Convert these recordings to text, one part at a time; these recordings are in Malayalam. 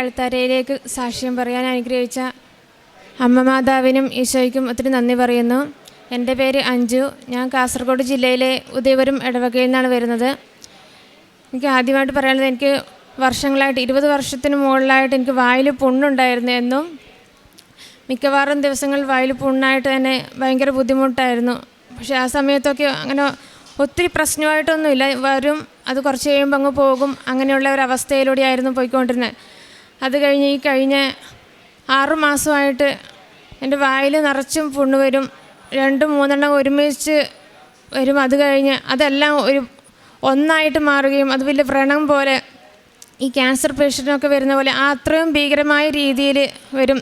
അൾത്താരയിലേക്ക് സാക്ഷ്യം പറയാൻ അനുഗ്രഹിച്ച അമ്മ മാതാവിനും ഈശോയ്ക്കും ഒത്തിരി നന്ദി പറയുന്നു. എന്റെ പേര് അഞ്ജു. ഞാൻ കാസർഗോഡ് ജില്ലയിലെ ഉദയപുരം ഇടവകയിൽ നിന്നാണ് വരുന്നത്. എനിക്ക് ആദ്യമായിട്ട് പറയാനുള്ളത് എനിക്ക് വർഷങ്ങളായിട്ട് ഇരുപത് വർഷത്തിന് മുകളിലായിട്ട് എനിക്ക് വായിൽ പുണ്ണുണ്ടായിരുന്നു എന്നും മിക്കവാറും ദിവസങ്ങൾ വായിൽ പുണ്ണായിട്ട് തന്നെ ഭയങ്കര ബുദ്ധിമുട്ടായിരുന്നു. പക്ഷേ ആ സമയത്തൊക്കെ അങ്ങനെ ഒത്തിരി പ്രശ്നമായിട്ടൊന്നുമില്ല. വരും അത് കുറച്ച് കഴിയുമ്പോൾ അങ്ങ് പോകും. അങ്ങനെയുള്ള ഒരു അവസ്ഥയിലൂടെയായിരുന്നു പോയിക്കൊണ്ടിരുന്നത്. അത് കഴിഞ്ഞ് ഈ കഴിഞ്ഞ ആറു മാസമായിട്ട് എന്റെ വായിൽ നിറച്ചും പുണ്ണ് വരും. രണ്ടും മൂന്നെണ്ണം ഒരുമിച്ച് വരും. അത് കഴിഞ്ഞ് അതെല്ലാം ഒരു ഒന്നായിട്ട് മാറുകയും അത് വലിയ വ്രണം പോലെ ഈ ക്യാൻസർ പേഷ്യന്റിനൊക്കെ വരുന്ന പോലെ ആ അത്രയും ഭീകരമായ രീതിയിൽ വരും.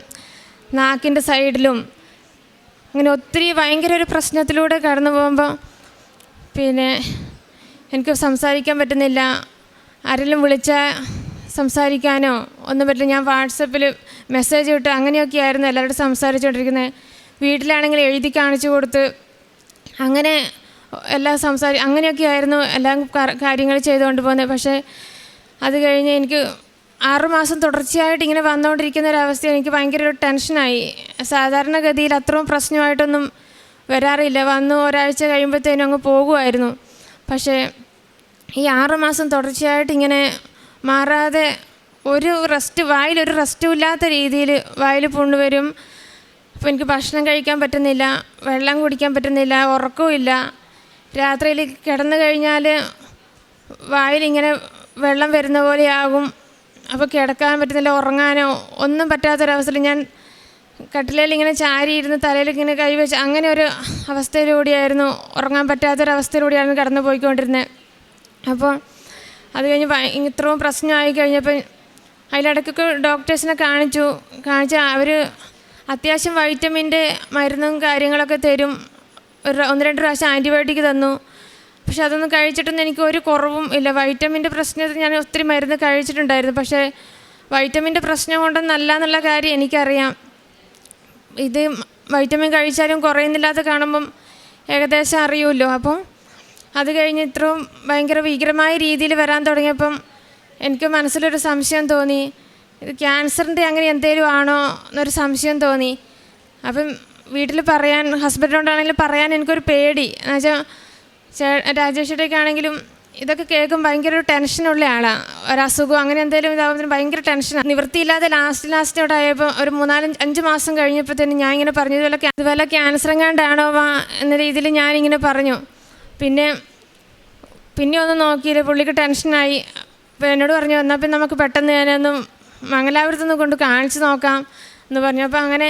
നാക്കിന്റെ സൈഡിലും അങ്ങനെ ഒത്തിരി ഭയങ്കര ഒരു പ്രശ്നത്തിലൂടെ കടന്നു പോകുമ്പോൾ പിന്നെ എനിക്ക് സംസാരിക്കാൻ പറ്റുന്നില്ല. ആരെങ്കിലും വിളിച്ചാൽ സംസാരിക്കാനോ ഒന്നും പറ്റില്ല. ഞാൻ വാട്സപ്പിൽ മെസ്സേജ് ഇട്ട് അങ്ങനെയൊക്കെ ആയിരുന്നു എല്ലാവരോടും സംസാരിച്ചുകൊണ്ടിരിക്കുന്നത് വീട്ടിലാണെങ്കിൽ എഴുതി കാണിച്ചു കൊടുത്ത് അങ്ങനെ എല്ലാം സംസാരി അങ്ങനെയൊക്കെ ആയിരുന്നു എല്ലാം കാര്യങ്ങൾ ചെയ്തുകൊണ്ട് പോകുന്നത് പക്ഷേ അത് കഴിഞ്ഞ് എനിക്ക് ആറുമാസം തുടർച്ചയായിട്ട് ഇങ്ങനെ വന്നുകൊണ്ടിരിക്കുന്ന ഒരവസ്ഥ എനിക്ക് ഭയങ്കര ഒരു ടെൻഷനായി. സാധാരണഗതിയിൽ അത്രയും പ്രശ്നമായിട്ടൊന്നും വരാറില്ല. വന്നു ഒരാഴ്ച കഴിയുമ്പോഴത്തേനും അങ്ങ് പോകുമായിരുന്നു പക്ഷേ ഈ ആറുമാസം തുടർച്ചയായിട്ട് ഇങ്ങനെ മാറാതെ ഒരു റെസ്റ്റ് വായിലൊരു റെസ്റ്റും ഇല്ലാത്ത രീതിയിൽ വായിൽ പുണ്ണ് വരും. അപ്പോൾ എനിക്ക് ഭക്ഷണം കഴിക്കാൻ പറ്റുന്നില്ല വെള്ളം കുടിക്കാൻ പറ്റുന്നില്ല ഉറക്കവുമില്ല രാത്രിയിൽ കിടന്നു കഴിഞ്ഞാൽ വായിലിങ്ങനെ വെള്ളം വരുന്ന പോലെയാകും അപ്പോൾ കിടക്കാൻ പറ്റുന്നില്ല ഉറങ്ങാനോ ഒന്നും പറ്റാത്തൊരവസ്ഥയിൽ ഞാൻ കട്ടിലേൽ ഇങ്ങനെ ചാരിയിരുന്ന് തലയിൽ ഇങ്ങനെ കൈവച്ച് അങ്ങനെ ഒരു അവസ്ഥയിലൂടെയായിരുന്നു ഉറങ്ങാൻ പറ്റാത്തൊരവസ്ഥയിലൂടെയായിരുന്നു കടന്നു പോയിക്കൊണ്ടിരുന്നത് അപ്പോൾ അത് കഴിഞ്ഞ് ഇത്രയും പ്രശ്നമായി കഴിഞ്ഞപ്പോൾ അതിലിടയ്ക്കൊക്കെ ഡോക്ടേഴ്സിനെ കാണിച്ചു. കാണിച്ച അവർ അത്യാവശ്യം വൈറ്റമിന്റെ മരുന്നും കാര്യങ്ങളൊക്കെ തരും. ഒരു ഒന്ന് രണ്ട് പ്രാവശ്യം ആന്റിബയോട്ടിക് തന്നു. പക്ഷെ അതൊന്നും കഴിച്ചിട്ടൊന്നും എനിക്ക് ഒരു കുറവും ഇല്ല. വൈറ്റമിന്റെ പ്രശ്നത്തിൽ ഞാൻ ഒത്തിരി മരുന്ന് കഴിച്ചിട്ടുണ്ടായിരുന്നു. പക്ഷേ വൈറ്റമിന്റെ പ്രശ്നം കൊണ്ടൊന്നല്ല എന്നുള്ള കാര്യം എനിക്കറിയാം. ഇത് വൈറ്റമിൻ കഴിച്ചാലും കുറയുന്നില്ലാത്ത കാണുമ്പം ഏകദേശം അറിയുമല്ലോ. അപ്പം അത് കഴിഞ്ഞ് ഇത്രയും ഭയങ്കര ഭീകരമായ രീതിയിൽ വരാൻ തുടങ്ങിയപ്പം എനിക്ക് മനസ്സിലൊരു സംശയം തോന്നി. ഇത് ക്യാൻസറിന്റെ അങ്ങനെ എന്തെങ്കിലും ആണോ എന്നൊരു സംശയം തോന്നി. അപ്പം വീട്ടിൽ പറയാൻ ഹസ്ബൻഡിനോടാണെങ്കിൽ പറയാൻ എനിക്കൊരു പേടി. എന്നുവെച്ചാൽ ചേ രാജേഷിന്റെയൊക്കെയാണെങ്കിലും ഇതൊക്കെ കേൾക്കും ഭയങ്കര ഒരു ടെൻഷനുള്ള ആളാണ് ഒരസുഖം അങ്ങനെ എന്തെങ്കിലും ഇതാകുമ്പോൾ ഭയങ്കര ടെൻഷനാണ് നിവൃത്തിയില്ലാതെ ലാസ്റ്റ് ലാസ്റ്റോടെ ആയപ്പോൾ ഒരു മൂന്നാലഞ്ച് അഞ്ച് മാസം കഴിഞ്ഞപ്പോൾ തന്നെ ഞാൻ ഇങ്ങനെ പറഞ്ഞു ഇതുപോലെ ഇതുപോലെ ക്യാൻസർ എങ്ങാണ്ടാണോ വാ എന്ന രീതിയിൽ ഞാനിങ്ങനെ പറഞ്ഞു. പിന്നെ പിന്നെ ഒന്ന് നോക്കിയില്ല പുള്ളിക്ക് ടെൻഷനായി. അപ്പോൾ എന്നോട് പറഞ്ഞു എന്നാൽ പിന്നെ നമുക്ക് പെട്ടെന്ന് ഞാനൊന്ന് മംഗലാപുരത്തുനിന്ന് കൊണ്ട് കാണിച്ചു നോക്കാം എന്ന് പറഞ്ഞു. അപ്പോൾ അങ്ങനെ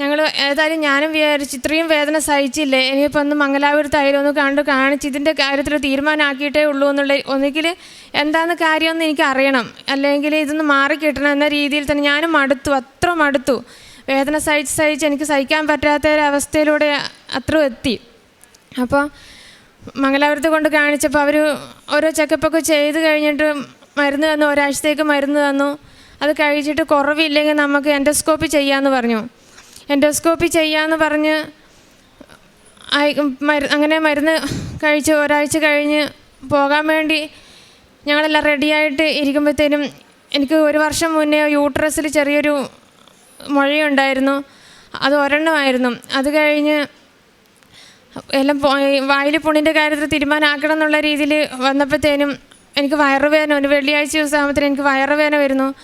ഞങ്ങൾ ഏതായാലും ഞാനും വിചാരിച്ചു ഇത്രയും വേദന സഹിച്ചില്ലേ ഇനിയിപ്പോൾ ഒന്ന് മംഗലാപുരത്തായാലും ഒന്ന് കണ്ട് കാണിച്ച് ഇതിന്റെ കാര്യത്തിൽ തീരുമാനമാക്കിയിട്ടേ ഉള്ളൂ എന്നുള്ള ഒന്നുകിൽ എന്താണെന്ന് കാര്യമൊന്നും എനിക്ക് അറിയണം. അല്ലെങ്കിൽ ഇതൊന്ന് മാറിക്കിട്ടണം എന്ന രീതിയിൽ തന്നെ ഞാനും മടുത്തു അത്ര മടുത്തു. വേദന സഹിച്ച് സഹിച്ച് എനിക്ക് സഹിക്കാൻ പറ്റാത്ത ഒരവസ്ഥയിലൂടെ അത്ര എത്തി. അപ്പോൾ മംഗലാപുരത്ത് കൊണ്ട് കാണിച്ചപ്പോൾ അവർ ഓരോ ചെക്കപ്പൊക്കെ ചെയ്ത് കഴിഞ്ഞിട്ട് മരുന്ന് തന്നു ഒരാഴ്ചത്തേക്ക് മരുന്ന് തന്നു. അത് കഴിച്ചിട്ട് കുറവില്ലെങ്കിൽ നമുക്ക് എൻഡോസ്കോപ്പി ചെയ്യാമെന്ന് പറഞ്ഞു. എൻഡോസ്കോപ്പി ചെയ്യാമെന്ന് പറഞ്ഞ് അങ്ങനെ മരുന്ന് കഴിച്ച് ഒരാഴ്ച കഴിഞ്ഞ് പോകാൻ വേണ്ടി ഞങ്ങളെല്ലാം റെഡിയായിട്ട് ഇരിക്കുമ്പോഴത്തേനും എനിക്ക് ഒരു വർഷം മുന്നേ യൂട്രസിൽ ചെറിയൊരു മുഴയുണ്ടായിരുന്നു അത് ഒരെണ്ണമായിരുന്നു. അത് കഴിഞ്ഞ് എല്ലാം വായിൽ പുണ്ണിന്റെ കാര്യത്തിൽ തീരുമാനമാക്കണം എന്നുള്ള രീതിയിൽ വന്നപ്പോഴത്തേനും എനിക്ക് വയറുവേദന ഒരു വെള്ളിയാഴ്ച ദിവസം ആകുമ്പോഴത്തേനും എനിക്ക് വയറുവേദന വരുന്നു.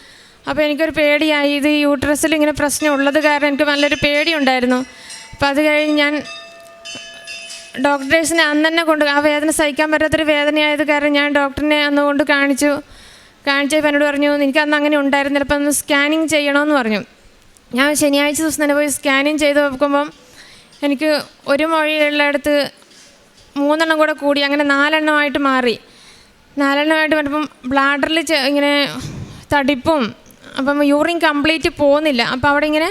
അപ്പോൾ എനിക്കൊരു പേടിയായി. ഇത് യൂട്രസിൽ ഇങ്ങനെ പ്രശ്നം ഉള്ളത് കാരണം എനിക്ക് നല്ലൊരു പേടിയുണ്ടായിരുന്നു. അപ്പോൾ അത് കഴിഞ്ഞ് ഞാൻ ഡോക്ടേഴ്സിനെ അന്ന് തന്നെ കൊണ്ട് ആ വേദന സഹിക്കാൻ പറ്റാത്തൊരു വേദനയായത് കാരണം ഞാൻ ഡോക്ടറിനെ അന്ന് കൊണ്ട് കാണിച്ചു. കാണിച്ചപ്പോൾ എന്നോട് പറഞ്ഞു എനിക്ക് അന്ന് അങ്ങനെ ഉണ്ടായിരുന്നില്ല. അപ്പം ഒന്ന് സ്കാനിങ് ചെയ്യണമെന്ന് പറഞ്ഞു. ഞാൻ ശനിയാഴ്ച ദിവസം തന്നെ പോയി സ്കാനിങ് ചെയ്ത് നോക്കുമ്പം എനിക്ക് ഒരു മൊഴിയുള്ളിടത്ത് മൂന്നെണ്ണം കൂടെ കൂടി അങ്ങനെ നാലെണ്ണമായിട്ട് മാറി. നാലെണ്ണമായിട്ട് വരുമ്പം ബ്ലാഡറിൽ ഇങ്ങനെ തടിപ്പും അപ്പം യൂറിൻ കംപ്ലീറ്റ് പോകുന്നില്ല അപ്പോൾ അവിടെ ഇങ്ങനെ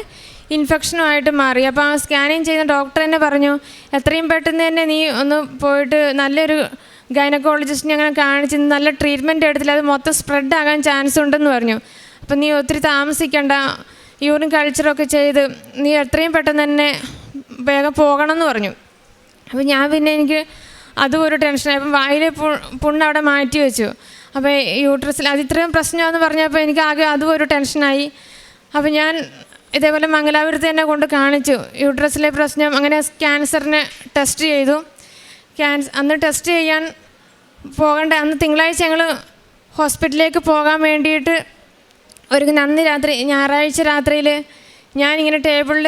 ഇൻഫെക്ഷനുമായിട്ട് മാറി. അപ്പോൾ ആ സ്കാനിങ് ചെയ്യുന്ന ഡോക്ടർ തന്നെ പറഞ്ഞു എത്രയും പെട്ടെന്ന് തന്നെ നീ ഒന്ന് പോയിട്ട് നല്ലൊരു ഗൈനക്കോളജിസ്റ്റിനെ അങ്ങനെ കാണിച്ച് നല്ല ട്രീറ്റ്മെന്റ് എടുത്തില്ല. അത് മൊത്തം സ്പ്രെഡ് ആകാൻ ചാൻസ് ഉണ്ടെന്ന് പറഞ്ഞു. അപ്പം നീ ഒത്തിരി താമസിക്കണ്ട. യൂറിൻ കൾച്ചറൊക്കെ ചെയ്ത് നീ എത്രയും പെട്ടെന്ന് തന്നെ വേഗം പോകണം എന്ന് പറഞ്ഞു. അപ്പോൾ ഞാൻ പിന്നെ എനിക്ക് അതും ഒരു ടെൻഷനായി അപ്പം വായിലെ പുണ്ണ് അവിടെ മാറ്റി വെച്ചു. അപ്പോൾ യൂട്രസിൽ അത് ഇത്രയും പ്രശ്നമാണെന്ന് പറഞ്ഞപ്പോൾ എനിക്ക് ആകെ അതും ഒരു ടെൻഷനായി അപ്പോൾ ഞാൻ ഇതേപോലെ മംഗലാപുരത്ത് തന്നെ കൊണ്ട് കാണിച്ചു. യൂട്രസിലെ പ്രശ്നം അങ്ങനെ ക്യാൻസറിന് ടെസ്റ്റ് ചെയ്തു. ക്യാൻസ് അന്ന് ടെസ്റ്റ് ചെയ്യാൻ പോകേണ്ട അന്ന് തിങ്കളാഴ്ച ഞങ്ങൾ ഹോസ്പിറ്റലിലേക്ക് പോകാൻ വേണ്ടിയിട്ട് ഒരു നന്ദി രാത്രി ഞായറാഴ്ച രാത്രിയിൽ ഞാനിങ്ങനെ ടേബിളിൽ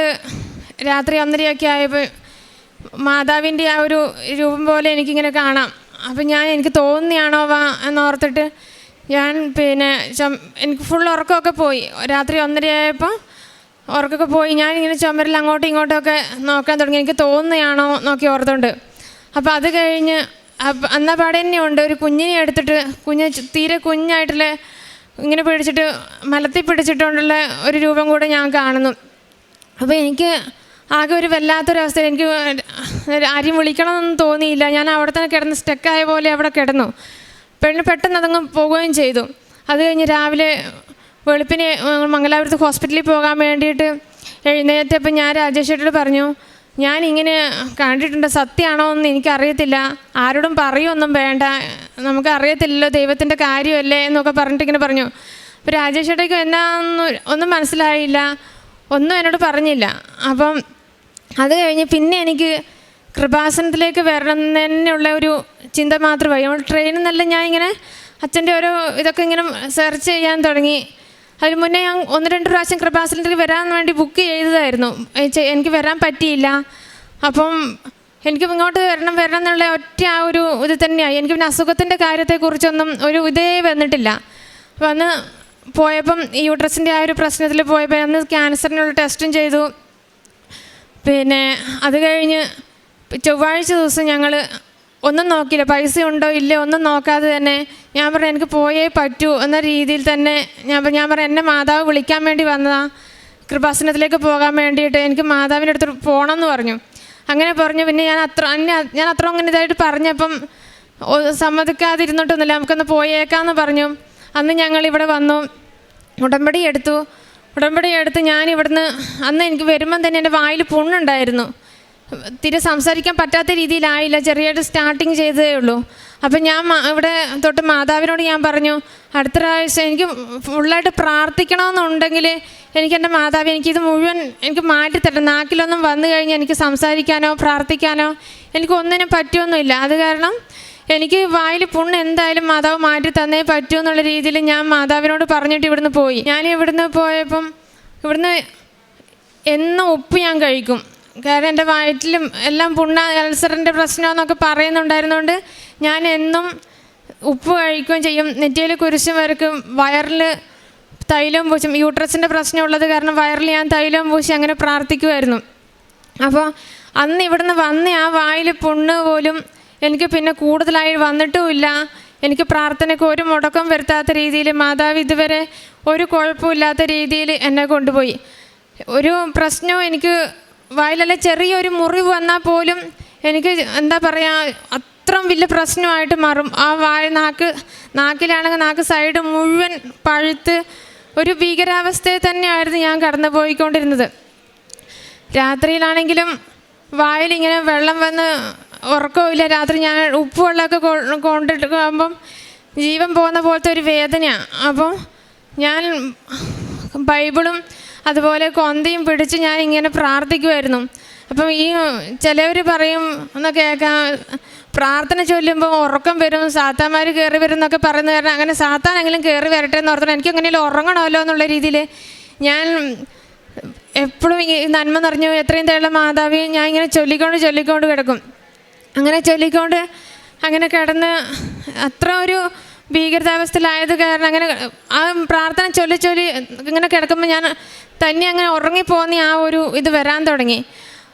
രാത്രി ഒന്നരയൊക്കെ ആയപ്പോൾ മാതാവിന്റെ ആ ഒരു രൂപം പോലെ എനിക്കിങ്ങനെ കാണാം. അപ്പം ഞാൻ എനിക്ക് തോന്നിയാണോ വാ എന്നോർത്തിട്ട് ഞാൻ പിന്നെ ചം എനിക്ക് ഫുൾ ഉറക്കമൊക്കെ പോയി. രാത്രി ഒന്നരയായപ്പോൾ ഉറക്കമൊക്കെ പോയി. ഞാനിങ്ങനെ ചുമരിൽ അങ്ങോട്ടും ഇങ്ങോട്ടുമൊക്കെ നോക്കാൻ തുടങ്ങി. എനിക്ക് തോന്നുകയാണോ നോക്കി ഓർത്തുകൊണ്ട് അപ്പോൾ അത് കഴിഞ്ഞ് അന്ന പാടെ തന്നെ ഉണ്ട്. ഒരു കുഞ്ഞിനെ എടുത്തിട്ട് കുഞ്ഞ് തീരെ കുഞ്ഞായിട്ടുള്ള ഇങ്ങനെ പിടിച്ചിട്ട് മലത്തിൽ പിടിച്ചിട്ടുകൊണ്ടുള്ള ഒരു രൂപം കൂടെ ഞാൻ കാണുന്നു. അപ്പോൾ എനിക്ക് ആകെ ഒരു വല്ലാത്തൊരവസ്ഥയിൽ എനിക്ക് ആരെയും വിളിക്കണമെന്നൊന്നും തോന്നിയില്ല. ഞാൻ അവിടെ തന്നെ കിടന്ന് സ്റ്റക്കായ പോലെ അവിടെ കിടന്നു. പെണ്ണ് പെട്ടെന്ന് അതങ്ങ് പോവുകയും ചെയ്തു. അത് കഴിഞ്ഞ് രാവിലെ വെളുപ്പിന് മംഗലാപുരത്ത് ഹോസ്പിറ്റലിൽ പോകാൻ വേണ്ടിയിട്ട് എഴുന്നേറ്റപ്പോൾ ഞാൻ രാജേഷേട്ടോട് പറഞ്ഞു ഞാൻ ഇങ്ങനെ കണ്ടിട്ടുണ്ട്. സത്യമാണോ എന്ന് എനിക്കറിയത്തില്ല. ആരോടും പറയുമൊന്നും വേണ്ട. നമുക്ക് അറിയത്തില്ലല്ലോ ദൈവത്തിന്റെ കാര്യമല്ലേ എന്നൊക്കെ പറഞ്ഞിട്ട് ഇങ്ങനെ പറഞ്ഞു. അപ്പോൾ രാജേഷ് ചേട്ടയ്ക്ക് എന്നാന്ന് ഒന്നും മനസ്സിലായില്ല. ഒന്നും എന്നോട് പറഞ്ഞില്ല. അപ്പം അത് കഴിഞ്ഞ് പിന്നെ എനിക്ക് കൃപാസനത്തിലേക്ക് വരണം തന്നെയുള്ള ഒരു ചിന്ത മാത്രമായി. നമ്മൾ ട്രെയിനിൽ നിന്നല്ല ഞാൻ ഇങ്ങനെ അച്ഛന്റെ ഓരോ ഇതൊക്കെ ഇങ്ങനെ സെർച്ച് ചെയ്യാൻ തുടങ്ങി. അതിന് മുന്നേ ഞാൻ ഒന്ന് രണ്ട് പ്രാവശ്യം കൃപാസനത്തിൽ വരാൻ വേണ്ടി ബുക്ക് ചെയ്തതായിരുന്നു. എനിക്ക് വരാൻ പറ്റിയില്ല. അപ്പം എനിക്ക് ഇങ്ങോട്ട് വരണം വരണം എന്നുള്ള ഒറ്റ ആ ഒരു ഇത് തന്നെയായി. എനിക്ക് പിന്നെ അസുഖത്തിന്റെ കാര്യത്തെക്കുറിച്ചൊന്നും ഒരു ഇതേ വന്നിട്ടില്ല. അപ്പം അന്ന് പോയപ്പം യൂട്രസിന്റെ ആ ഒരു പ്രശ്നത്തിൽ പോയപ്പോൾ അന്ന് ക്യാൻസറിനുള്ള ടെസ്റ്റും ചെയ്തു. പിന്നെ അത് കഴിഞ്ഞ് ചൊവ്വാഴ്ച ദിവസം ഞങ്ങൾ ഒന്നും നോക്കിയില്ല. പൈസ ഉണ്ടോ ഇല്ലയോ ഒന്നും നോക്കാതെ തന്നെ ഞാൻ പറഞ്ഞു എനിക്ക് പോയേ പറ്റൂ എന്ന രീതിയിൽ തന്നെ ഞാൻ ഞാൻ പറഞ്ഞു എന്നെ മാതാവ് വിളിക്കാൻ വേണ്ടി വന്നതാ. കൃപാസനത്തിലേക്ക് പോകാൻ വേണ്ടിയിട്ട് എനിക്ക് മാതാവിന്റെ അടുത്ത് പോകണം എന്ന് പറഞ്ഞു. അങ്ങനെ പറഞ്ഞു. പിന്നെ ഞാൻ അത്ര അന്നെ ഞാൻ അത്ര അങ്ങനെ ഇതായിട്ട് പറഞ്ഞപ്പം സമ്മതിക്കാതിരുന്നിട്ടൊന്നുമില്ല. നമുക്കൊന്ന് പോയേക്കാന്ന് പറഞ്ഞു. അന്ന് ഞങ്ങൾ ഇവിടെ വന്നു. ഉടമ്പടി എടുത്തു. ഉടമ്പടി എടുത്ത് ഞാൻ ഇവിടുന്ന് അന്ന് എനിക്ക് വരുമ്പം തന്നെ എന്റെ വായിൽ പുണ്ണുണ്ടായിരുന്നു. തീരെ സംസാരിക്കാൻ പറ്റാത്ത രീതിയിലായില്ല. ചെറിയായിട്ട് സ്റ്റാർട്ടിങ് ചെയ്തതേ ഉള്ളൂ. അപ്പം ഞാൻ ഇവിടെ തൊട്ട് മാതാവിനോട് ഞാൻ പറഞ്ഞു അടുത്ത പ്രാവശ്യം എനിക്ക് ഫുള്ളായിട്ട് പ്രാർത്ഥിക്കണമെന്നുണ്ടെങ്കിൽ എനിക്ക് എന്റെ മാതാവ് എനിക്കിത് മുഴുവൻ എനിക്ക് മാറ്റിത്തരണം നാക്കിലൊന്നും വന്നു കഴിഞ്ഞാൽ എനിക്ക് സംസാരിക്കാനോ പ്രാർത്ഥിക്കാനോ എനിക്കൊന്നിനും പറ്റുമൊന്നുമില്ല അത് കാരണം എനിക്ക് വായിൽ പുണ്ണ് എന്തായാലും മാതാവ് മാറ്റി തന്നേ പറ്റൂ എന്നുള്ള രീതിയിൽ ഞാൻ മാതാവിനോട് പറഞ്ഞിട്ട് ഇവിടുന്ന് പോയി. ഞാൻ ഇവിടുന്ന് പോയപ്പം ഇവിടുന്ന് എന്നും ഉപ്പ് ഞാൻ കഴിക്കും. കാരണം എന്റെ വയറ്റിലും എല്ലാം പുണ്ണ അൾസറിന്റെ പ്രശ്നമെന്നൊക്കെ പറയുന്നുണ്ടായിരുന്നുകൊണ്ട് ഞാൻ എന്നും ഉപ്പ് കഴിക്കുകയും ചെയ്യും. നെറ്റിയിൽ കുരിശും വരക്കും. വയറിൽ തൈലം പൂശും. യൂട്രസിന്റെ പ്രശ്നമുള്ളത് കാരണം വയറിൽ ഞാൻ തൈലം പൂശി അങ്ങനെ പ്രാർത്ഥിക്കുമായിരുന്നു അപ്പോൾ അന്ന് ഇവിടുന്ന് വന്ന് ആ വായിൽ പുണ്ണ് പോലും എനിക്ക് പിന്നെ കൂടുതലായി വന്നിട്ടുമില്ല. എനിക്ക് പ്രാർത്ഥനയ്ക്ക് ഒരു മുടക്കം വരുത്താത്ത രീതിയിൽ മാതാവ് ഇതുവരെ ഒരു കുഴപ്പമില്ലാത്ത രീതിയിൽ എന്നെ കൊണ്ടുപോയി. ഒരു പ്രശ്നവും എനിക്ക് വായിലല്ല ചെറിയൊരു മുറിവ് വന്നാൽ പോലും എനിക്ക് എന്താ പറയുക അത്രയും വലിയ പ്രശ്നമായിട്ട് മാറും. ആ വായ നാക്ക് നാക്കിലാണെങ്കിൽ നാക്ക് സൈഡ് മുഴുവൻ പഴുത്ത് ഒരു ഭീകരാവസ്ഥയെ തന്നെയായിരുന്നു ഞാൻ കടന്നു പോയിക്കൊണ്ടിരുന്നത് രാത്രിയിലാണെങ്കിലും വായിലിങ്ങനെ വെള്ളം വന്ന് ഉറക്കമില്ല രാത്രി ഞാൻ ഉപ്പ് വെള്ളമൊക്കെ കൊ- കൊണ്ടിട്ട് ആകുമ്പം ജീവൻ പോകുന്ന പോലത്തെ ഒരു വേദനയാണ് അപ്പം ഞാൻ ബൈബിളും അതുപോലെ കൊന്തയും പിടിച്ച് ഞാൻ ഇങ്ങനെ പ്രാർത്ഥിക്കുമായിരുന്നു അപ്പം ഈ ചിലവർ പറയും എന്ന് കേൾക്കാം പ്രാർത്ഥന ചൊല്ലുമ്പോൾ ഉറക്കം വരും സാത്താന്മാർ കയറി വരും എന്നൊക്കെ പറയുന്നത് കാരണം അങ്ങനെ സാത്താനെങ്കിലും കയറി വരട്ടെ എന്ന് ഓർത്തണം എനിക്ക് എങ്ങനെയും ഉറങ്ങണമല്ലോ എന്നുള്ള രീതിയിൽ ഞാൻ എപ്പോഴും ഈ നന്മ നിറഞ്ഞു എത്രയും തേള മാതാവി ഞാൻ ഇങ്ങനെ ചൊല്ലിക്കൊണ്ട് ചൊല്ലിക്കൊണ്ട് കിടക്കും. അങ്ങനെ ചൊല്ലിക്കൊണ്ട് അങ്ങനെ കിടന്ന് അത്ര ഒരു ഭീകരതാവസ്ഥയിലായത് കാരണം അങ്ങനെ ആ പ്രാർത്ഥന ചൊല്ലി ചൊല്ലി ഇങ്ങനെ കിടക്കുമ്പോൾ ഞാൻ തന്നെ അങ്ങനെ ഉറങ്ങിപ്പോന്നി ആ ഒരു ഇത് വരാൻ തുടങ്ങി.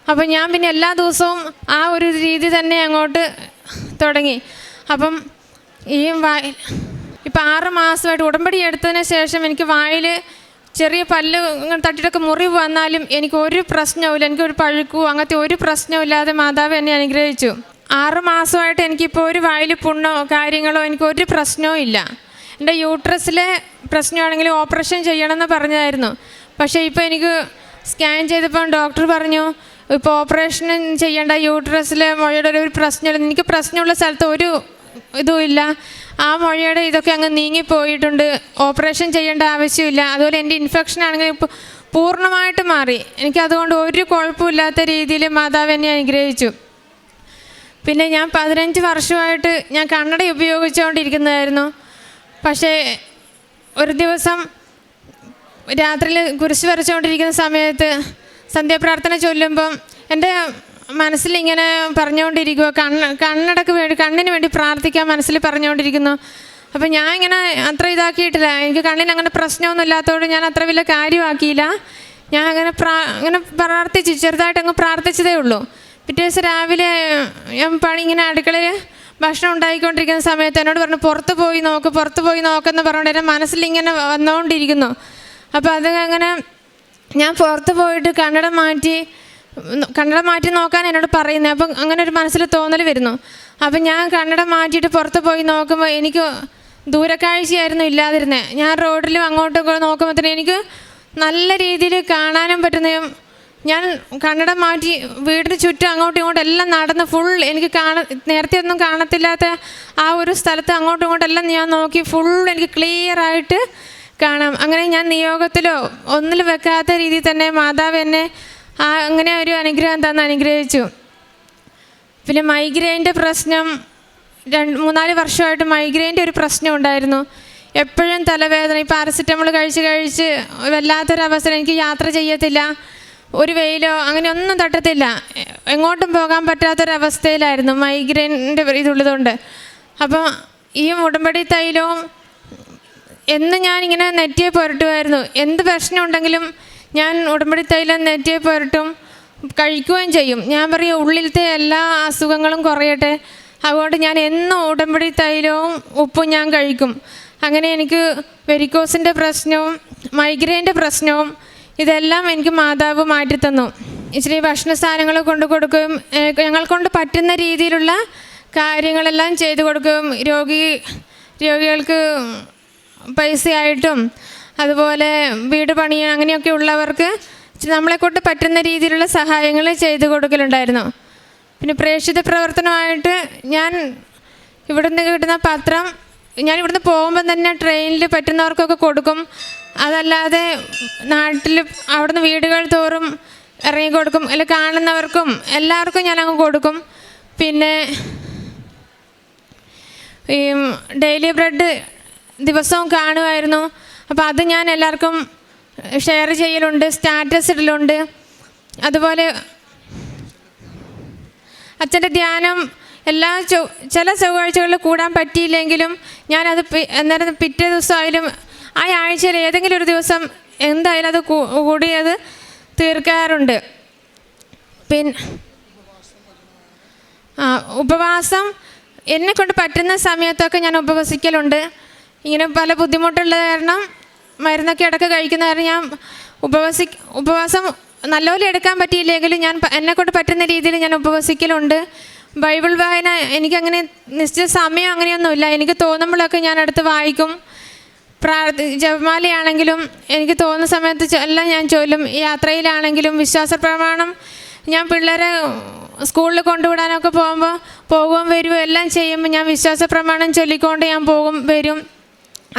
അപ്പം ഞാൻ പിന്നെ എല്ലാ ദിവസവും ആ ഒരു രീതി തന്നെ അങ്ങോട്ട് തുടങ്ങി. അപ്പം ഈ വായി ഇപ്പം ആറ് മാസമായിട്ട് ഉടമ്പടി എടുത്തതിന് ശേഷം എനിക്ക് വായിൽ ചെറിയ പല്ല് ഇങ്ങനെ തട്ടിയിട്ടൊക്കെ മുറിവ് വന്നാലും എനിക്ക് ഒരു പ്രശ്നവുമില്ല. എനിക്കൊരു പഴുക്കോ അങ്ങനത്തെ ഒരു പ്രശ്നവും മാതാവ് എന്നെ അനുഗ്രഹിച്ചു. ആറ് മാസമായിട്ട് എനിക്കിപ്പോൾ ഒരു വായിൽ പുണ്ണോ കാര്യങ്ങളോ എനിക്ക് ഒരു പ്രശ്നവും ഇല്ല. എന്റെ യൂട്രസിലെ പ്രശ്നമാണെങ്കിൽ ഓപ്പറേഷൻ ചെയ്യണമെന്ന് പറഞ്ഞായിരുന്നു. പക്ഷേ ഇപ്പോൾ എനിക്ക് സ്കാൻ ചെയ്തപ്പോൾ ഡോക്ടർ പറഞ്ഞു ഇപ്പോൾ ഓപ്പറേഷൻ ചെയ്യേണ്ട യൂട്രസിലെ മുഴയുടെ ഒരു പ്രശ്നമില്ല. എനിക്ക് പ്രശ്നമുള്ള സ്ഥലത്ത് ഒരു ഇതുമില്ല ആ മുഴയുടെ ഇതൊക്കെ അങ്ങ് നീങ്ങിപ്പോയിട്ടുണ്ട്. ഓപ്പറേഷൻ ചെയ്യേണ്ട ആവശ്യമില്ല. അതുപോലെ എന്റെ ഇൻഫെക്ഷൻ ആണെങ്കിൽ പൂർണമായിട്ട് മാറി. എനിക്ക് അതുകൊണ്ട് ഒരു കുഴപ്പമില്ലാത്ത രീതിയിൽ മാതാവ് എന്നെ അനുഗ്രഹിച്ചു. പിന്നെ ഞാൻ പതിനഞ്ച് വർഷമായിട്ട് ഞാൻ കണ്ണട ഉപയോഗിച്ചുകൊണ്ടിരിക്കുന്നതായിരുന്നു. പക്ഷേ ഒരു ദിവസം രാത്രിയിൽ കുരിശ് വരച്ചുകൊണ്ടിരിക്കുന്ന സമയത്ത് സന്ധ്യാപ്രാർത്ഥന ചൊല്ലുമ്പം എന്റെ മനസ്സിലിങ്ങനെ പറഞ്ഞുകൊണ്ടിരിക്കുക കണ്ണ് കണ്ണടക്ക് വേണ്ടി കണ്ണിന് വേണ്ടി പ്രാർത്ഥിക്കാൻ മനസ്സിൽ പറഞ്ഞുകൊണ്ടിരിക്കുന്നു. അപ്പം ഞാൻ ഇങ്ങനെ അത്ര ഇതാക്കിയിട്ടില്ല. എനിക്ക് കണ്ണിന് അങ്ങനെ പ്രശ്നമൊന്നും ഇല്ലാത്തതുകൊണ്ട് ഞാൻ അത്ര വലിയ കാര്യമാക്കിയില്ല. ഞാൻ അങ്ങനെ പ്രാ അങ്ങനെ പ്രാർത്ഥിച്ചു ചെറുതായിട്ട് അങ്ങ് പ്രാർത്ഥിച്ചതേ ഉള്ളൂ. പിറ്റേ ദിവസം രാവിലെ ഞാൻ പണി ഇങ്ങനെ അടുക്കളയിൽ ഭക്ഷണം ഉണ്ടാക്കിക്കൊണ്ടിരിക്കുന്ന സമയത്ത് എന്നോട് പറഞ്ഞു പുറത്ത് പോയി നോക്ക് പുറത്ത് പോയി നോക്കെന്ന് പറഞ്ഞുകൊണ്ട് എന്റെ മനസ്സിലിങ്ങനെ വന്നുകൊണ്ടിരിക്കുന്നു അപ്പോൾ അത് അങ്ങനെ ഞാൻ പുറത്ത് പോയിട്ട് കണ്ണട മാറ്റി കണ്ണട മാറ്റി നോക്കാൻ എന്നോട് പറയുന്നത് അപ്പം അങ്ങനെ ഒരു മനസ്സിൽ തോന്നൽ വരുന്നു. അപ്പം ഞാൻ കണ്ണട മാറ്റിയിട്ട് പുറത്ത് പോയി നോക്കുമ്പോൾ എനിക്ക് ദൂരക്കാഴ്ചയായിരുന്നു ഇല്ലാതിരുന്നത് ഞാൻ റോഡിലും അങ്ങോട്ടും നോക്കുമ്പോൾ തന്നെ എനിക്ക് നല്ല രീതിയിൽ കാണാനും പറ്റുന്നതും ഞാൻ കണ്ണട മാറ്റി വീടിന് ചുറ്റും അങ്ങോട്ടും ഇങ്ങോട്ടും എല്ലാം നടന്ന് ഫുൾ എനിക്ക് കാണ നേരത്തെ ഒന്നും കാണത്തില്ലാത്ത ആ ഒരു സ്ഥലത്ത് അങ്ങോട്ടും ഇങ്ങോട്ടും എല്ലാം ഞാൻ നോക്കി ഫുൾ എനിക്ക് ക്ലിയർ ആയിട്ട് കാണാം. അങ്ങനെ ഞാൻ നിയോഗത്തിലോ ഒന്നിലും വെക്കാത്ത രീതിയിൽ തന്നെ മാതാവ് എന്നെ ആ അങ്ങനെ ഒരു അനുഗ്രഹം തന്ന് അനുഗ്രഹിച്ചു. പിന്നെ മൈഗ്രെയിന്റെ പ്രശ്നം രണ്ട് മൂന്നാൽ വർഷമായിട്ട് മൈഗ്രെയിന്റെ ഒരു പ്രശ്നം ഉണ്ടായിരുന്നു. എപ്പോഴും തലവേദന ഈ പാരസെറ്റമോൾ കഴിച്ച് കഴിച്ച് വല്ലാത്തൊരവസരം എനിക്ക് യാത്ര ചെയ്യത്തില്ല ഒരു വെയിലോ അങ്ങനെ ഒന്നും തട്ടത്തില്ല. എങ്ങോട്ടും പോകാൻ പറ്റാത്തൊരവസ്ഥയിലായിരുന്നു മൈഗ്രെയിന്റെ ഇതുള്ളതുകൊണ്ട്. അപ്പം ഈ ഉടമ്പടി തൈലവും എന്ന് ഞാനിങ്ങനെ നെറ്റിയെ പുരട്ടുമായിരുന്നു. എന്ത് പ്രശ്നം ഉണ്ടെങ്കിലും ഞാൻ ഉടമ്പടി തൈലം നെറ്റിയെ പുരട്ടും കഴിക്കുകയും ചെയ്യും. ഞാൻ പറയും ഉള്ളിലത്തെ എല്ലാ അസുഖങ്ങളും കുറയട്ടെ. അതുകൊണ്ട് ഞാൻ എന്നും ഉടമ്പടി തൈലവും ഉപ്പും ഞാൻ കഴിക്കും. അങ്ങനെ എനിക്ക് വെരിക്കോസിന്റെ പ്രശ്നവും മൈഗ്രെയിന്റെ പ്രശ്നവും ഇതെല്ലാം എനിക്ക് മാതാവ് മാറ്റിത്തന്നു. ഇച്ചിരി ഭക്ഷണ സാധനങ്ങൾ കൊണ്ടു കൊടുക്കുകയും ഞങ്ങൾ കൊണ്ട് പറ്റുന്ന രീതിയിലുള്ള കാര്യങ്ങളെല്ലാം ചെയ്തു കൊടുക്കുകയും രോഗി രോഗികൾക്ക് പൈസയായിട്ടും അതുപോലെ വീട് പണി അങ്ങനെയൊക്കെ ഉള്ളവർക്ക് നമ്മളെക്കൊണ്ട് പറ്റുന്ന രീതിയിലുള്ള സഹായങ്ങൾ ചെയ്തു കൊടുക്കലുണ്ടായിരുന്നു. പിന്നെ പ്രേക്ഷിത പ്രവർത്തനമായിട്ട് ഞാൻ ഇവിടുന്ന് കിട്ടുന്ന പത്രം ഞാൻ ഇവിടുന്ന് പോകുമ്പോൾ തന്നെ ട്രെയിനിൽ പറ്റുന്നവർക്കൊക്കെ കൊടുക്കും. അതല്ലാതെ നാട്ടിൽ അവിടുന്ന് വീടുകൾ തോറും ഇറങ്ങി കൊടുക്കും. അല്ല കാണുന്നവർക്കും എല്ലാവർക്കും ഞാൻ അങ്ങ് കൊടുക്കും. പിന്നെ ഈ ഡെയിലി ബ്രെഡ് ദിവസവും കാണുമായിരുന്നു. അപ്പോൾ അത് ഞാൻ എല്ലാവർക്കും ഷെയർ ചെയ്യലുണ്ട് സ്റ്റാറ്റസ് ഇടലുണ്ട്. അതുപോലെ അച്ഛന്റെ ധ്യാനം എല്ലാ ചൊ ചില ചൊവ്വാഴ്ചകളിൽ കൂടാൻ പറ്റിയില്ലെങ്കിലും ഞാനത് അന്നേരം പിറ്റേ ദിവസമായാലും ആ ആഴ്ചയിൽ ഏതെങ്കിലും ഒരു ദിവസം എന്തായാലും അത് കൂടി കൂടിയത് തീർക്കാറുണ്ട്. പിൻ ഉപവാസം എന്നെ കൊണ്ട് പറ്റുന്ന സമയത്തൊക്കെ ഞാൻ ഉപവസിക്കലുണ്ട്. ഇങ്ങനെ പല ബുദ്ധിമുട്ടുള്ളത് കാരണം മരുന്നൊക്കെ ഇടയ്ക്ക് കഴിക്കുന്ന കാരണം ഞാൻ ഉപവസി ഉപവാസം നല്ലപോലെ എടുക്കാൻ പറ്റിയില്ലെങ്കിലും ഞാൻ എന്നെക്കൊണ്ട് എന്നെ കൊണ്ട് പറ്റുന്ന രീതിയിൽ ഞാൻ ഉപവസിക്കലുണ്ട്. ബൈബിൾ വായന എനിക്കങ്ങനെ നിശ്ചിത സമയം അങ്ങനെയൊന്നുമില്ല. എനിക്ക് തോന്നുമ്പോഴൊക്കെ ഞാൻ അടുത്ത് വായിക്കും. പ്രാർത്ഥ ജപമാലയാണെങ്കിലും എനിക്ക് തോന്നുന്ന സമയത്ത് എല്ലാം ഞാൻ ചൊല്ലും. യാത്രയിലാണെങ്കിലും വിശ്വാസ പ്രമാണം ഞാൻ പിള്ളേരെ സ്കൂളിൽ കൊണ്ടുവിടാനൊക്കെ പോകുമ്പോൾ പോകുകയും വരുമോ എല്ലാം ചെയ്യുമ്പോൾ ഞാൻ വിശ്വാസ പ്രമാണം ചൊല്ലിക്കൊണ്ട് ഞാൻ പോകും വരും.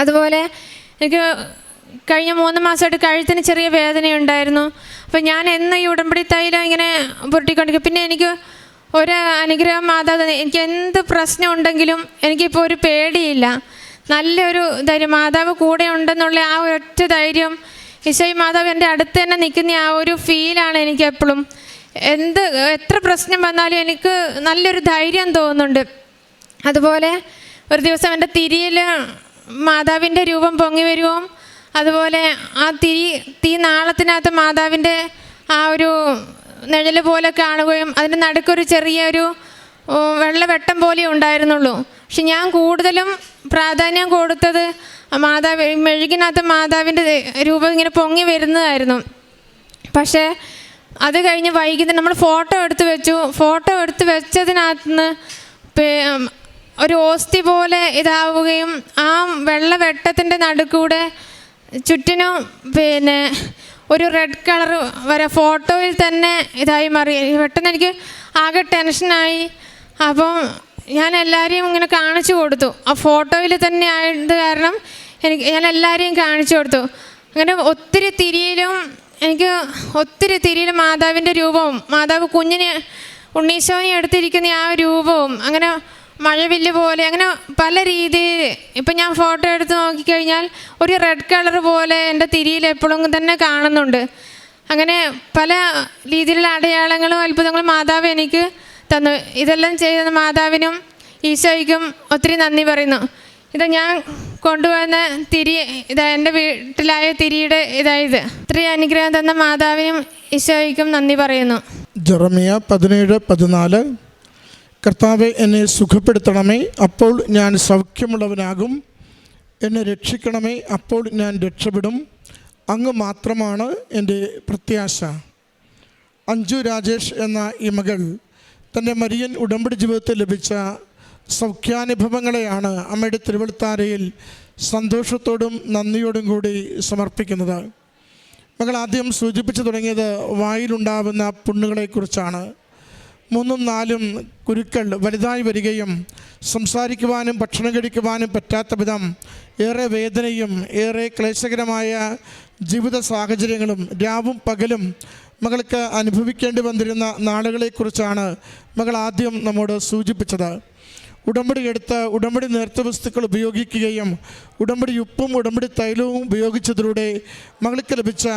അതുപോലെ എനിക്ക് കഴിഞ്ഞ മൂന്ന് മാസമായിട്ട് കഴുത്തിന് ചെറിയ വേദനയുണ്ടായിരുന്നു. അപ്പോൾ ഞാൻ എന്ന് ഈ ഉടമ്പടി തൈലം ഇങ്ങനെ പുരട്ടിക്കൊണ്ടിരിക്കും. പിന്നെ എനിക്ക് ഒരു അനുഗ്രഹം മാതാവ് തന്നെ. എനിക്ക് എന്ത് പ്രശ്നം ഉണ്ടെങ്കിലും എനിക്കിപ്പോൾ ഒരു പേടിയില്ല. നല്ലൊരു ധൈര്യം മാതാവ് കൂടെ ഉണ്ടെന്നുള്ള ആ ഒരൊറ്റ ധൈര്യം ഈശോയി മാതാവ് എന്റെ അടുത്ത് തന്നെ നിൽക്കുന്ന ആ ഒരു ഫീലാണ് എനിക്ക് എപ്പോഴും എന്ത് എത്ര പ്രശ്നം വന്നാലും എനിക്ക് നല്ലൊരു ധൈര്യം തോന്നുന്നുണ്ട്. അതുപോലെ ഒരു ദിവസം എന്റെ തിരിയിൽ മാതാവിന്റെ രൂപം പൊങ്ങി വരുവും? അതുപോലെ ആ തിരി തീ നാളത്തിനകത്ത് മാതാവിന്റെ ആ ഒരു നിഴൽ പോലെ കാണുകയും അതിന്റെ നടുക്കൊരു ചെറിയൊരു വെള്ളവെട്ടം പോലെ ഉണ്ടായിരുന്നുള്ളൂ. പക്ഷെ ഞാൻ കൂടുതലും പ്രാധാന്യം കൊടുത്തത് മാതാവ് മെഴുകിനകത്ത് മാതാവിന്റെ രൂപം ഇങ്ങനെ പൊങ്ങി വരുന്നതായിരുന്നു. പക്ഷേ അത് കഴിഞ്ഞ് വൈകുന്നേരം നമ്മൾ ഫോട്ടോ എടുത്ത് വെച്ചു. ഫോട്ടോ എടുത്ത് വെച്ചതിനകത്ത് നിന്ന് ഒരു ഓസ്തി പോലെ ഇതാവുകയും ആ വെള്ളവെട്ടത്തിന്റെ നടുക്കൂടെ ചുറ്റിനും പിന്നെ ഒരു റെഡ് കളർ വരെ ഫോട്ടോയിൽ തന്നെ ഇതായി മാറി. പെട്ടെന്ന് എനിക്ക് ആകെ ടെൻഷനായി അപ്പം ഞാൻ എല്ലാവരെയും ഇങ്ങനെ കാണിച്ചു കൊടുത്തു. ആ ഫോട്ടോയിൽ തന്നെ ആയത് കാരണം എനിക്ക് ഞാൻ എല്ലാവരെയും കാണിച്ചു കൊടുത്തു. അങ്ങനെ ഒത്തിരി തിരിയിലും എനിക്ക് ഒത്തിരി തിരിയിലും മാതാവിന്റെ രൂപവും മാതാവ് കുഞ്ഞിനെ ഉണ്ണീശോനെ എടുത്തിരിക്കുന്ന ആ രൂപവും അങ്ങനെ മഴവില്ല് പോലെ അങ്ങനെ പല രീതിയിൽ ഇപ്പം ഞാൻ ഫോട്ടോ എടുത്ത് നോക്കിക്കഴിഞ്ഞാൽ ഒരു റെഡ് കളർ പോലെ എന്റെ തിരിയിൽ എപ്പോഴും തന്നെ കാണുന്നുണ്ട്. അങ്ങനെ പല രീതിയിലുള്ള അടയാളങ്ങളും അത്ഭുതങ്ങളും മാതാവ് എനിക്ക് തന്നു. ഇതെല്ലാം ചെയ്ത മാതാവിനും ഈശോയ്ക്കും ഒത്തിരി നന്ദി പറയുന്നു. ഇത് ഞാൻ കൊണ്ടുവന്ന തിരി ഇതാ എന്റെ വീട്ടിലായ തിരിയുടെ ഇതായത്. ഇത്രയും അനുഗ്രഹം തന്ന മാതാവിനും ഈശോയ്ക്കും നന്ദി പറയുന്നു. ജെറമിയ പതിനേഴ് പതിനാല് കർത്താവെ എന്നെ സുഖപ്പെടുത്തണമേ. അപ്പോൾ ഞാൻ സൗഖ്യമുള്ളവനാകും. എന്നെ രക്ഷിക്കണമേ. അപ്പോൾ ഞാൻ രക്ഷപ്പെടും. അങ്ങ് മാത്രമാണ് എന്റെ പ്രത്യാശ. അഞ്ജു രാജേഷ് എന്ന ഈ മകൾ തന്റെ മരിയൻ ഉടമ്പടി ജീവിതത്തിൽ ലഭിച്ച സൗഖ്യാനുഭവങ്ങളെയാണ് അമ്മയുടെ തിരുവളുത്താരയിൽ സന്തോഷത്തോടും നന്ദിയോടും കൂടി സമർപ്പിക്കുന്നത്. മകൾ ആദ്യം സൂചിപ്പിച്ചു തുടങ്ങിയത് വായിലുണ്ടാവുന്ന പുണ്ണുകളെക്കുറിച്ചാണ്. മൂന്നും നാലും കുരുക്കൾ വലുതായി വരികയും സംസാരിക്കുവാനും ഭക്ഷണം കഴിക്കുവാനും പറ്റാത്ത വിധം ഏറെ വേദനയും ഏറെ ക്ലേശകരമായ ജീവിത സാഹചര്യങ്ങളും രാവും പകലും മകൾക്ക് അനുഭവിക്കേണ്ടി വന്നിരുന്ന നാളുകളെക്കുറിച്ചാണ് മകൾ ആദ്യം നമ്മോട് സൂചിപ്പിച്ചത്. ഉടമ്പടി എടുത്ത് ഉടമ്പടി നേർത്ത വസ്തുക്കൾ ഉപയോഗിക്കുകയും ഉടമ്പടി ഉപ്പും ഉടമ്പടി തൈലവും ഉപയോഗിച്ചതിലൂടെ മകൾക്ക് ലഭിച്ച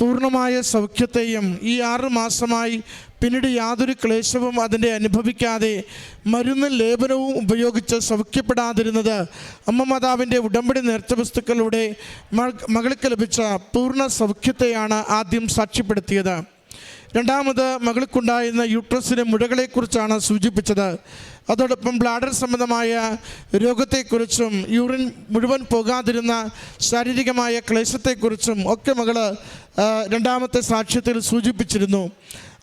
പൂർണമായ സൗഖ്യത്തെയും ഈ ആറ് മാസമായി പിന്നീട് യാതൊരു ക്ലേശവും അതിന്റെ അനുഭവിക്കാതെ മരുന്നും ലേപനവും ഉപയോഗിച്ച് സൗഖ്യപ്പെടാതിരുന്നത് അമ്മ മാതാവിന്റെ ഉടമ്പടി നേർച്ച വസ്തുക്കളിലൂടെ മക- മകൾക്ക് ലഭിച്ച പൂർണ സൗഖ്യത്തെയാണ് ആദ്യം സാക്ഷ്യപ്പെടുത്തിയത്. രണ്ടാമത് മകൾക്കുണ്ടായിരുന്ന യൂട്രസിലെ മുഴകളെക്കുറിച്ചാണ് സൂചിപ്പിച്ചത്. അതോടൊപ്പം ബ്ലാഡർ സംബന്ധമായ രോഗത്തെക്കുറിച്ചും യൂറിൻ മുഴുവൻ പോകാതിരുന്ന ശാരീരികമായ ക്ലേശത്തെക്കുറിച്ചും ഒക്കെ മകൾ രണ്ടാമത്തെ സാക്ഷ്യത്തിൽ സൂചിപ്പിച്ചിരുന്നു.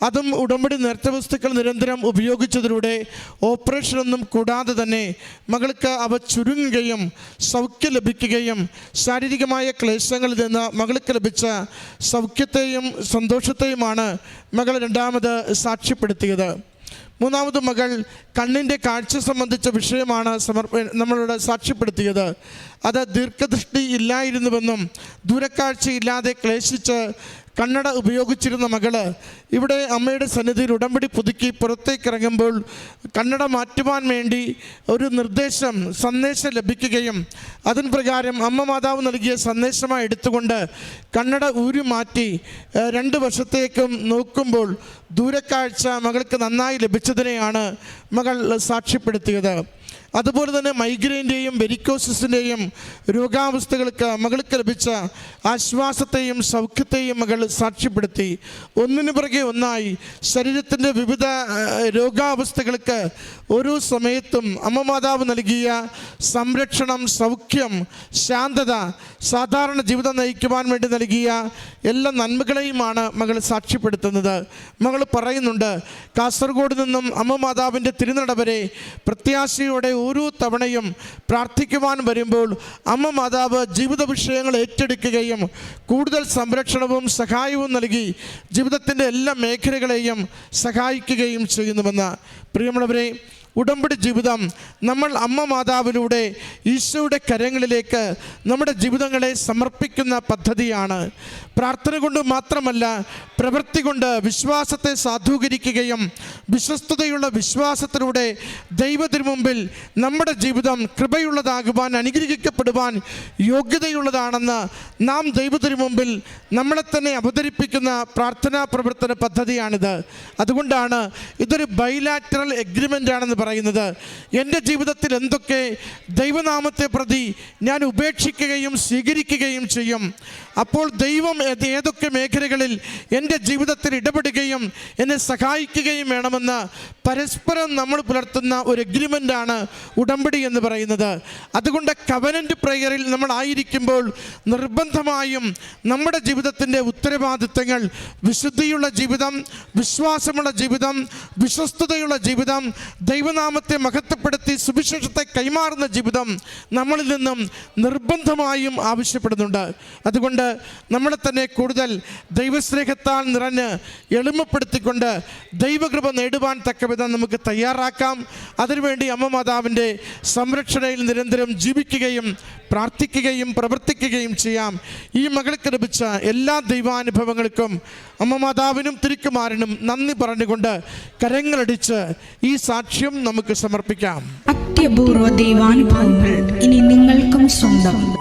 അതും ഉടമ്പടി നൃത്തവസ്തുക്കൾ നിരന്തരം ഉപയോഗിച്ചതിലൂടെ ഓപ്പറേഷനൊന്നും കൂടാതെ തന്നെ മകൾക്ക് അവ ചുരുങ്ങുകയും സൗഖ്യം ലഭിക്കുകയും ശാരീരികമായ ക്ലേശങ്ങളിൽ നിന്ന് മകൾക്ക് ലഭിച്ച സൗഖ്യത്തെയും സന്തോഷത്തെയുമാണ് മകൾ രണ്ടാമത് സാക്ഷ്യപ്പെടുത്തിയത്. മൂന്നാമത് മകൾ കണ്ണിന്റെ കാഴ്ച സംബന്ധിച്ച വിഷയമാണ് സമർപ്പ നമ്മളോട് സാക്ഷ്യപ്പെടുത്തിയത്. അത് ദീർഘദൃഷ്ടി ഇല്ലായിരുന്നുവെന്നും ദൂരക്കാഴ്ച ഇല്ലാതെ ക്ലേശിച്ച് കണ്ണട ഉപയോഗിച്ചിരുന്ന മകൾ ഇവിടെ അമ്മയുടെ സന്നിധിയിൽ ഉടമ്പടി പുതുക്കി പുറത്തേക്ക് ഇറങ്ങുമ്പോൾ കണ്ണട മാറ്റുവാൻ വേണ്ടി ഒരു നിർദ്ദേശം സന്ദേശം ലഭിക്കുകയും അതിന് പ്രകാരം അമ്മ മാതാവ് നൽകിയ സന്ദേശമായി എടുത്തുകൊണ്ട് കണ്ണട ഊരി മാറ്റി രണ്ട് വർഷത്തേക്കും നോക്കുമ്പോൾ ദൂരക്കാഴ്ച മകൾക്ക് നന്നായി ലഭിച്ചതിനെയാണ് മകൾ സാക്ഷ്യപ്പെടുത്തിയത്. അതുപോലെ തന്നെ മൈഗ്രെയിന്റെയും വെരിക്കോസിസിന്റെയും രോഗാവസ്ഥകൾക്ക് മകൾക്ക് ലഭിച്ച ആശ്വാസത്തെയും സൗഖ്യത്തെയും മകൾ സാക്ഷ്യപ്പെടുത്തി. ഒന്നിനു പുറകെ ഒന്നായി ശരീരത്തിന്റെ വിവിധ രോഗാവസ്ഥകൾക്ക് ഓരോ സമയത്തും അമ്മ മാതാവ് നൽകിയ സംരക്ഷണം സൗഖ്യം ശാന്തത സാധാരണ ജീവിതം നയിക്കുവാൻ വേണ്ടി നൽകിയ എല്ലാ നന്മകളെയുമാണ് മകൾ സാക്ഷ്യപ്പെടുത്തുന്നത്. മകൾ പറയുന്നുണ്ട് കാസർഗോഡ് നിന്നും അമ്മ മാതാവിന്റെ തിരുനട വരെ പ്രത്യാശയോടെ ഓരോ തവണയും പ്രാർത്ഥിക്കുവാൻ വരുമ്പോൾ അമ്മ മാതാവ് ജീവിത വിഷയങ്ങൾ ഏറ്റെടുക്കുകയും കൂടുതൽ സംരക്ഷണവും സഹായവും നൽകി ജീവിതത്തിന്റെ എല്ലാ മേഖലകളെയും സഹായിക്കുകയും ചെയ്യുന്നുവെന്ന് പ്രിയമുള്ളവരെ ഉടമ്പടി ജീവിതം നമ്മൾ അമ്മ മാതാവിലൂടെ ഈശോയുടെ കരങ്ങളിലേക്ക് നമ്മുടെ ജീവിതങ്ങളെ സമർപ്പിക്കുന്ന പദ്ധതിയാണ്. പ്രാർത്ഥന കൊണ്ട് മാത്രമല്ല പ്രവൃത്തി കൊണ്ട് വിശ്വാസത്തെ സാധൂകരിക്കുകയും വിശ്വസ്തതയുള്ള വിശ്വാസത്തിലൂടെ ദൈവത്തിനു മുമ്പിൽ നമ്മുടെ ജീവിതം കൃപയുള്ളതാകുവാൻ അനുഗ്രഹിക്കപ്പെടുവാൻ യോഗ്യതയുള്ളതാണെന്ന് നാം ദൈവത്തിനു മുമ്പിൽ നമ്മളെ തന്നെ അവതരിപ്പിക്കുന്ന പ്രാർത്ഥനാ പ്രവർത്തന പദ്ധതിയാണിത്. അതുകൊണ്ടാണ് ഇതൊരു ബൈലാറ്ററൽ എഗ്രിമെന്റ് ആണെന്ന് പറയുന്നത് എന്റെ ജീവിതത്തിൽ എന്തൊക്കെ ദൈവനാമത്തെ പ്രതി ഞാൻ ഉപേക്ഷിക്കുകയും സ്വീകരിക്കുകയും ചെയ്യും? അപ്പോൾ ദൈവം ഏത് ഏതൊക്കെ മേഖലകളിൽ എന്റെ ജീവിതത്തിൽ ഇടപെടുകയും എന്നെ സഹായിക്കുകയും വേണമെന്ന് പരസ്പരം നമ്മൾ പുലർത്തുന്ന ഒരു എഗ്രിമെന്റാണ് ഉടമ്പടി എന്ന് പറയുന്നത്. അതുകൊണ്ട് കവനന്റ് പ്രേയറിൽ നമ്മൾ ആയിരിക്കുമ്പോൾ നിർബന്ധമായും നമ്മുടെ ജീവിതത്തിന്റെ ഉത്തരവാദിത്തങ്ങൾ വിശുദ്ധിയുള്ള ജീവിതം വിശ്വാസമുള്ള ജീവിതം വിശ്വസ്തതയുള്ള ജീവിതം ദൈവ ദൈവനാമത്തെ മഹത്വപ്പെടുത്തി സുവിശേഷത്തെ കൈമാറുന്ന ജീവിതം നമ്മളിൽ നിന്നും നിർബന്ധമായും ആവശ്യപ്പെടുന്നുണ്ട്. അതുകൊണ്ട് നമ്മളെ തന്നെ കൂടുതൽ ദൈവസ്നേഹത്താൽ നിറഞ്ഞ് എളിമപ്പെടുത്തിക്കൊണ്ട് ദൈവകൃപ നേടുവാൻ തക്കവിധം നമുക്ക് തയ്യാറാക്കാം. അതിനുവേണ്ടി അമ്മ മാതാവിന്റെ സംരക്ഷണയിൽ നിരന്തരം ജീവിക്കുകയും പ്രാർത്ഥിക്കുകയും പ്രവർത്തിക്കുകയും ചെയ്യാം. ഈ മകൾക്ക് ലഭിച്ച എല്ലാ ദൈവാനുഭവങ്ങൾക്കും അമ്മ മാതാവിനും തിരുക്കുമാരനും നന്ദി പറഞ്ഞുകൊണ്ട് കരങ്ങളടിച്ച് ഈ സാക്ഷ്യം നമുക്ക് സമർപ്പിക്കാം. അത്യപൂർവ ദൈവാനുഭവങ്ങൾ ഇനി നിങ്ങൾക്കും സ്വന്തം.